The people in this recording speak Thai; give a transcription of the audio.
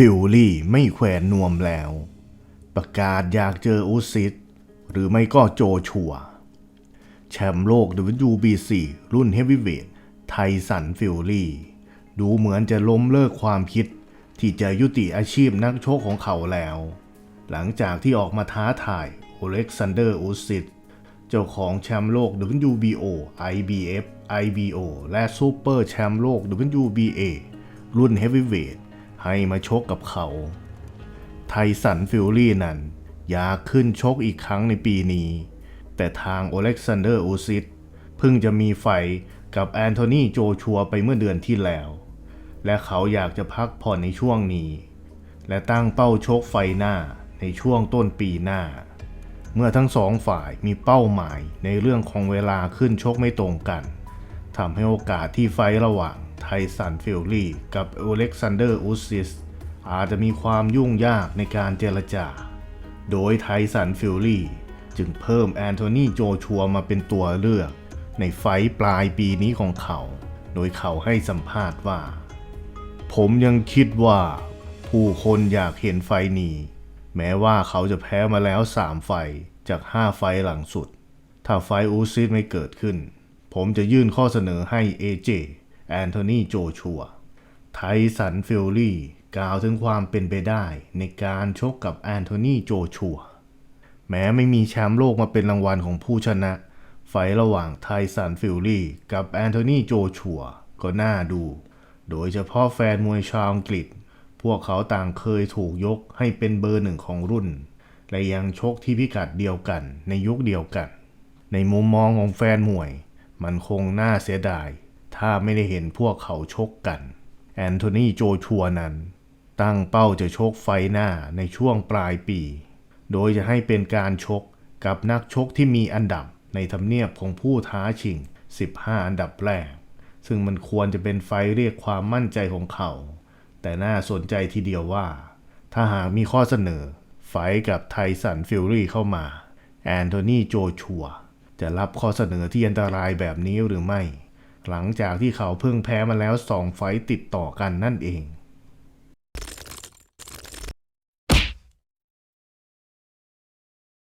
ฟิลลี่ไม่แขวนนวมแล้ว ประกาศอยากเจออุซิสหรือไม่ก็โจชัว แชมป์โลก WBC รุ่นเฮฟวีเวทไทสันฟิลลี่ ดูเหมือนจะล้มเลิกความคิด ที่จะยุติอาชีพนักชกของเขาแล้ว หลังจากที่ออกมาท้าทายโอเล็กซานเดอร์อุซิสเจ้าของแชมป์โลก WBO IBF IBO และซูเปอร์แชมป์โลก WBA รุ่นเฮฟวีเวท ให้มาชกกับเขา ไทสันฟิลลี่นั้นอยากขึ้นชกอีกครั้งในปีนี้ แต่ทางโอเล็กซานเดอร์อูซิสเพิ่งจะมีไฟกับแอนโทนีโจชัวไปเมื่อเดือนที่แล้ว และเขาอยากจะพักผ่อนในช่วงนี้ และตั้งเป้าชกไฟหน้าในช่วงต้นปีหน้า เมื่อทั้งสองฝ่ายมีเป้าหมายในเรื่องของเวลาขึ้นชกไม่ตรงกันทำให้โอกาสที่ไฟระหว่าง ไทสันฟิลลี่กับอเล็กซานเดอร์อูซิสอาจจะมีความยุ่งยากในการเจรจา โดยไทสันฟิลลี่จึงเพิ่มแอนโทนีโจชัวมาเป็นตัวเลือก ในไฟปลายปีนี้ของเขา โดยเขาให้สัมภาษณ์ว่า ผมยังคิดว่า ผู้คนอยากเห็นไฟนี้ แม้ว่าเขาจะแพ้มาแล้ว 3 ไฟจาก 5 ไฟหลังสุด ถ้าไฟอูซิสไม่เกิดขึ้น ผมจะยื่นข้อเสนอให้เอเจ แอนโทนีโจชัว ไทสันฟิลลี่กล่าวถึงความเป็นไปได้ในการชกกับแอนโทนีโจชัว แม้ไม่มีแชมป์โลกมาเป็นรางวัลของผู้ชนะ ไฟระหว่างไทสันฟิลลี่กับแอนโทนีโจชัว ก็น่าดู โดยเฉพาะแฟนมวยชาวอังกฤษ พวกเขาต่างเคยถูกยกให้เป็นเบอร์หนึ่งของรุ่น และยังชกที่พิกัดเดียวกันในยุคเดียวกัน ในมุมมองของแฟนมวย มันคงน่าเสียดาย ถ้าไม่ได้เห็นพวกเขาชกกัน แอนโทนีโจชัวนั้น ตั้งเป้าจะชกไฟหน้าในช่วงปลายปี โดยจะให้เป็นการชกกับนักชกที่มีอันดับในทำเนียบของผู้ท้าชิง 15 อันดับแรก ซึ่งมันควรจะเป็นไฟเรียกความมั่นใจของเขา แต่น่าสนใจทีเดียวว่า ถ้าหากมีข้อเสนอ ไฟกับไทสันฟิลลี่เข้ามา แอนโทนีโจชัวจะรับข้อเสนอที่อันตรายแบบนี้หรือไม่ หลังจากที่เขาเพิ่งแพ้มาแล้วสองไฟต์ติดต่อกันนั่นเอง